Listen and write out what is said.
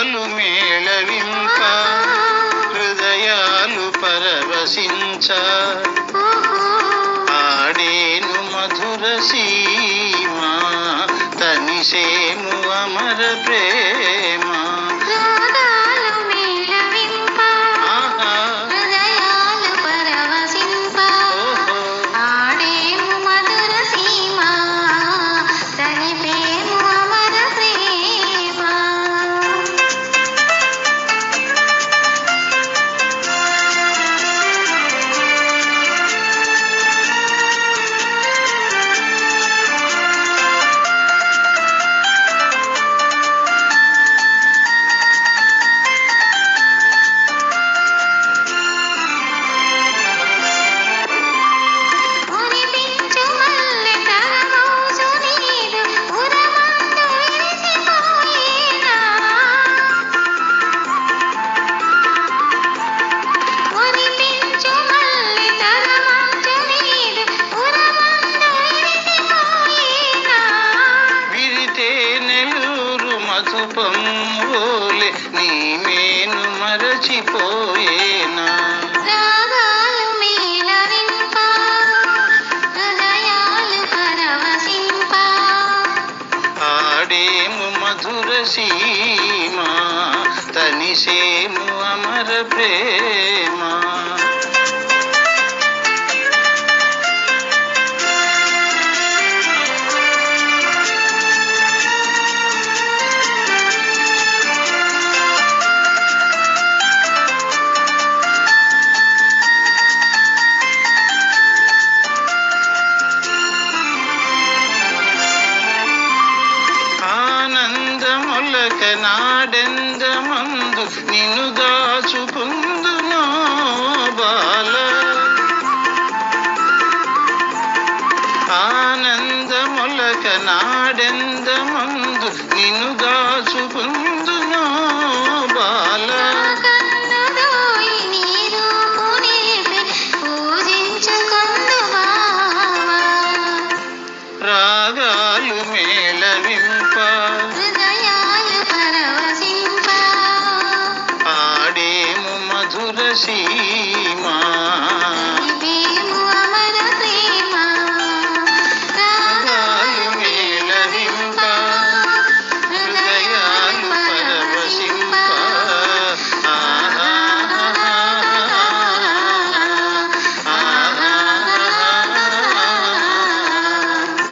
హృదయాలు మేళవింప హృదయాలు పరవశించ. ఆడేను మధుర సీమా తనిసేము అమర ప్రే మధుపంబోలే నీ మేను మరచిపోయేనా. ఆడేము మధుర సీమ తనిసేము అమర ప్రేమ ఆనందములక నాడెందమందు నిన్ను దాచుకుందునో బాల. ఆనందములక నాడెందమందు నిన్ను దాచుకుందునో బాల. రాగాలు మే హృదయాలు